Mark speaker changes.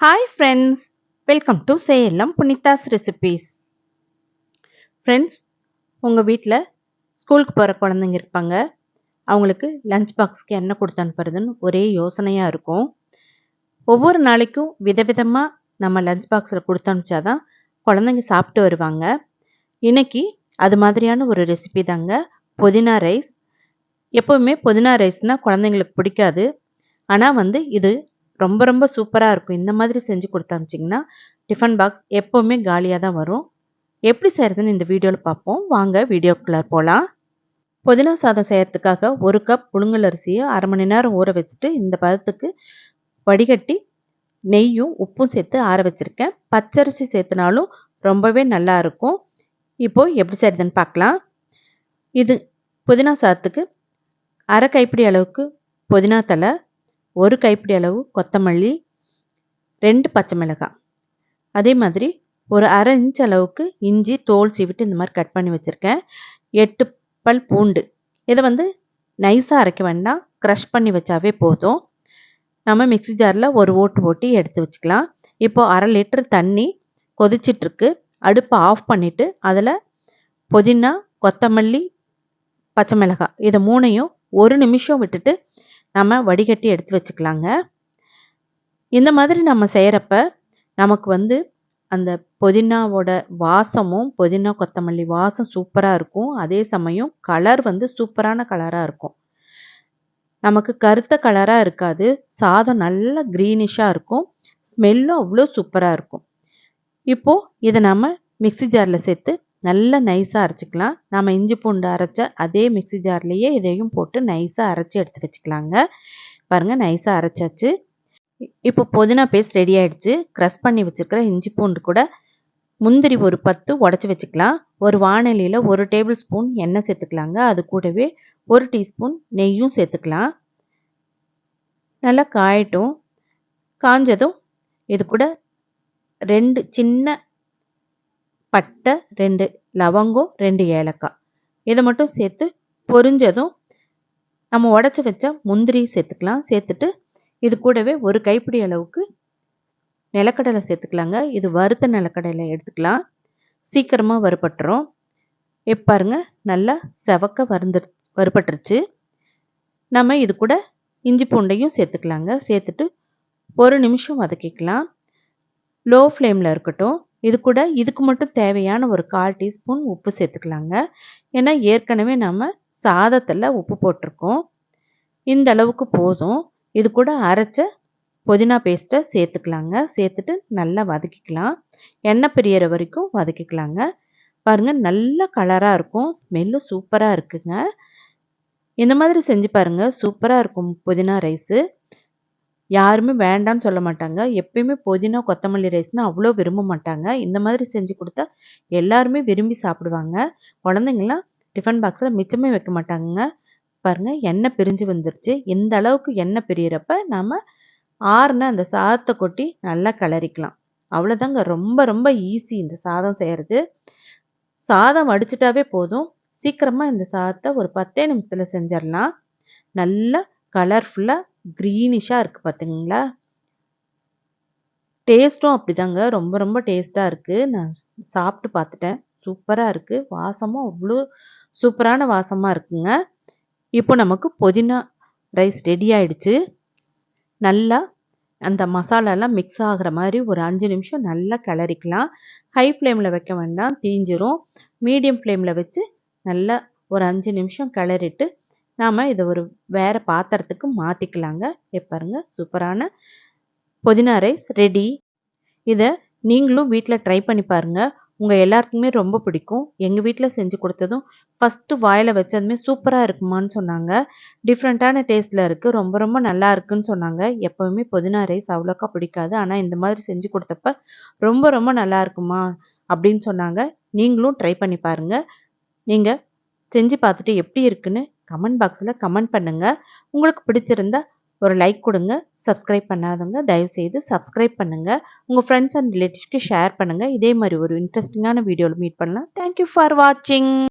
Speaker 1: Hi friends welcome to Salem Punitha's recipes friends உங்கள் வீட்டில் ஸ்கூலுக்கு போகிற குழந்தைங்க இருப்பாங்க. அவங்களுக்கு லஞ்ச் பாக்ஸ்க்கு என்ன கொடுத்து அனுப்புறதுன்னு ஒரே யோசனையாக இருக்கும். ஒவ்வொரு நாளைக்கும் விதவிதமாக நம்ம லஞ்ச் பாக்ஸில் கொடுத்து அனுப்பிச்சாதான் குழந்தைங்க சாப்பிட்டு வருவாங்க. இன்னைக்கு அது மாதிரியான ஒரு ரெசிபி தாங்க. புதினா ரைஸ் எப்போவுமே புதினா ரைஸ்னால் குழந்தைங்களுக்கு பிடிக்காது. ஆனால் வந்து இது ரொம்ப ரொம்ப சூப்பராக இருக்கும். இந்த மாதிரி செஞ்சு கொடுத்தாமிச்சிங்கன்னா டிஃபன் பாக்ஸ் எப்போவுமே காலியாக தான் வரும். எப்படி செய்கிறதுன்னு இந்த வீடியோவில் பார்ப்போம். வாங்க வீடியோக்குள்ளே போகலாம் புதினா சாதம் செய்கிறதுக்காக ஒரு கப் புழுங்கல் அரிசியை அரை மணி நேரம் ஊற வச்சுட்டு இந்த பதத்துக்கு வடிகட்டி நெய்யும் உப்பும் சேர்த்து ஆற வச்சுருக்கேன். பச்சரிசி சேர்த்துனாலும் ரொம்பவே நல்லா இருக்கும். இப்போது எப்படி செய்கிறதுன்னு பார்க்கலாம். இது புதினா சாதத்துக்கு அரை கைப்பிடி அளவுக்கு புதினா தலை ஒரு கைப்பிடி அளவு கொத்தமல்லி ரெண்டு பச்சை மிளகாய். அதே மாதிரி ஒரு அரை இன்ச் அளவுக்கு இஞ்சி தோல் சீவிட்டு இந்த மாதிரி கட் பண்ணி வச்சுருக்கேன். எட்டு பல் பூண்டு. இதை வந்து நைஸாக அரைக்க வேண்டாம். க்ரஷ் பண்ணி வச்சாவே போதும். நம்ம மிக்சி ஜாரில் ஒரு ஓட்டு ஓட்டி எடுத்து வச்சுக்கலாம். இப்போது அரை லிட்டர் தண்ணி கொதிச்சிட்ருக்கு. அடுப்பை ஆஃப் பண்ணிவிட்டு அதில் புதினா கொத்தமல்லி பச்சை மிளகாய் இதை மூணையும் ஒரு நிமிஷம் விட்டுட்டு நம்ம வடிகட்டி எடுத்து வச்சுக்கலாங்க. இந்த மாதிரி நம்ம செய்கிறப்ப நமக்கு வந்து அந்த புதினாவோட வாசமும் புதினா கொத்தமல்லி வாசம் சூப்பராக இருக்கும். அதே சமயம் கலர் வந்து சூப்பரான கலராக இருக்கும். நமக்கு கருத்த கலராக இருக்காது. சாதம் நல்ல க்ரீனிஷாக இருக்கும். ஸ்மெல்லும் அவ்வளோ சூப்பராக இருக்கும். இப்போது இதை நம்ம மிக்சி ஜாரில் சேர்த்து நல்லா நைஸாக அரைச்சிக்கலாம். நம்ம இஞ்சி பூண்டு அரைச்ச அதே மிக்சி ஜார்லேயே இதையும் போட்டு நைஸாக அரைச்சி எடுத்து வச்சுக்கலாங்க. பாருங்கள் நைஸாக அரைச்சாச்சு. இப்போ புதினா பேஸ்ட் ரெடி ஆகிடுச்சு க்ரஷ் பண்ணி வச்சுருக்கிற இஞ்சி பூண்டு கூட முந்திரி ஒரு பத்து உடச்சி வச்சுக்கலாம். ஒரு வானிலையில் ஒரு டேபிள் ஸ்பூன் எண்ணெய் சேர்த்துக்கலாங்க. அது கூடவே ஒரு டீஸ்பூன் நெய்யும் சேர்த்துக்கலாம். நல்லா காயட்டும். காஞ்சதும் இது கூட ரெண்டு சின்ன பட்டை ரெண்டு லவங்கம் ரெண்டு ஏலக்காய். இதை மட்டும் சேர்த்து பொரிஞ்சதும் நம்ம உடச்சி வச்ச முந்திரி சேர்த்துக்கலாம். சேர்த்துட்டு இது கூடவே ஒரு கைப்பிடி அளவுக்கு நிலக்கடலை சேர்த்துக்கலாங்க. இது வறுத்த நிலக்கடலை எடுத்துக்கலாம். சீக்கிரமாக வறுபட்டுரும். எப்பாருங்க நல்லா செவக்க வறுந்து வறுபட்டுருச்சு. நம்ம இது கூட இஞ்சி பூண்டையும் சேர்த்துக்கலாங்க. சேர்த்துட்டு ஒரு நிமிஷம் வதக்கிக்கலாம். லோ ஃப்ளேமில் இருக்கட்டும். இது கூட இதுக்கு மட்டும் தேவையான ஒரு கால் டீஸ்பூன் உப்பு சேர்த்துக்கலாங்க. ஏன்னா ஏற்கனவே நம்ம சாதத்தில் உப்பு போட்டிருக்கோம். இந்த அளவுக்கு போதும். இது கூட அரைச்ச புதினா பேஸ்ட்டை சேர்த்துக்கலாங்க. சேர்த்துட்டு நல்லா வதக்கிக்கலாம். எண்ணெய் பிரியற வரைக்கும் வதக்கிக்கலாங்க. பாருங்கள் நல்ல கலராக இருக்கும். ஸ்மெல்லும் சூப்பராக இருக்குங்க. இந்த மாதிரி செஞ்சு பாருங்கள் சூப்பராக இருக்கும் புதினா ரைஸு யாருமே வேண்டான்னு சொல்ல மாட்டாங்க. எப்பயுமே புதினா கொத்தமல்லி ரைஸ்னால் அவ்வளோ விரும்ப மாட்டாங்க. இந்த மாதிரி செஞ்சு கொடுத்தா எல்லாருமே விரும்பி சாப்பிடுவாங்க. குழந்தைங்களாம் டிஃபன் பாக்ஸில் மிச்சமே வைக்க மாட்டாங்க பாருங்கள் எண்ணெய் பிரிஞ்சு வந்துருச்சு. இந்த அளவுக்கு எண்ணெய் பிரியறப்ப நாம் ஆறுன அந்த சாதத்தை கொட்டி நல்லா கிளறிக்கலாம். அவ்வளோதாங்க ரொம்ப ரொம்ப ஈஸி இந்த சாதம் செய்கிறது சாதம் வடிச்சிட்டாவே போதும். சீக்கிரமாக இந்த சாதத்தை ஒரு பத்தே நிமிஷத்தில் செஞ்சிடலாம். நல்லா கலர்ஃபுல்லாக க்ரீனிஷாக இருக்குது பார்த்துங்களா டேஸ்ட்டும் அப்படிதாங்க. ரொம்ப ரொம்ப டேஸ்ட்டாக இருக்குது நான் சாப்பிட்டு பார்த்துட்டேன். சூப்பராக இருக்குது வாசமும் அவ்வளோ சூப்பரான வாசமாக இருக்குங்க. இப்போ நமக்கு புதினா ரைஸ் ரெடி ஆயிடுச்சு. நல்லா அந்த மசாலாலாம் மிக்ஸ் ஆகிற மாதிரி ஒரு அஞ்சு நிமிஷம் நல்லா கிளறிக்கலாம். ஹை ஃப்ளேமில் வைக்க வேண்டாம். தீஞ்சிரும். மீடியம் ஃப்ளேமில் வச்சு நல்லா ஒரு அஞ்சு நிமிஷம் கிளறிட்டு நாம் இதை ஒரு வேறு பாத்திரத்துக்கு மாற்றிக்கலாங்க பாருங்க சூப்பரான புதினா ரைஸ் ரெடி இதை நீங்களும் வீட்டில் ட்ரை பண்ணி பாருங்கள் உங்கள் எல்லாருக்குமே ரொம்ப பிடிக்கும். எங்கள் வீட்டில் செஞ்சு கொடுத்ததும் ஃபஸ்ட்டு வாயில் வச்சதுமே சூப்பராக இருக்குமான்னு சொன்னாங்க. டிஃப்ரெண்ட்டான டேஸ்ட்டில் இருக்குது ரொம்ப ரொம்ப நல்லா இருக்குன்னு சொன்னாங்க. எப்போவுமே புதினா ரைஸ் அவ்வளோக்கா பிடிக்காது. ஆனால் இந்த மாதிரி செஞ்சு கொடுத்தப்ப ரொம்ப ரொம்ப நல்லா இருக்குமா அப்படின்னு சொன்னாங்க. நீங்களும் ட்ரை பண்ணி பாருங்கள் நீங்கள் செஞ்சு பார்த்துட்டு எப்படி இருக்குன்னு கமெண்ட் பாக்ஸில் கமெண்ட் பண்ணுங்கள் உங்களுக்கு பிடிச்சிருந்தா ஒரு லைக் கொடுங்க. சப்ஸ்கிரைப் பண்ணாதவங்க தயவுசெய்து சப்ஸ்கிரைப் பண்ணுங்கள் உங்கள் ஃப்ரெண்ட்ஸ் அண்ட் ரிலேட்டிவ்ஸ்க்கு ஷேர் பண்ணுங்கள் இதே மாதிரி ஒரு இன்ட்ரெஸ்டிங்கான வீடியோவில் மீட் பண்ணலாம். தேங்க்யூ ஃபார் வாட்சிங்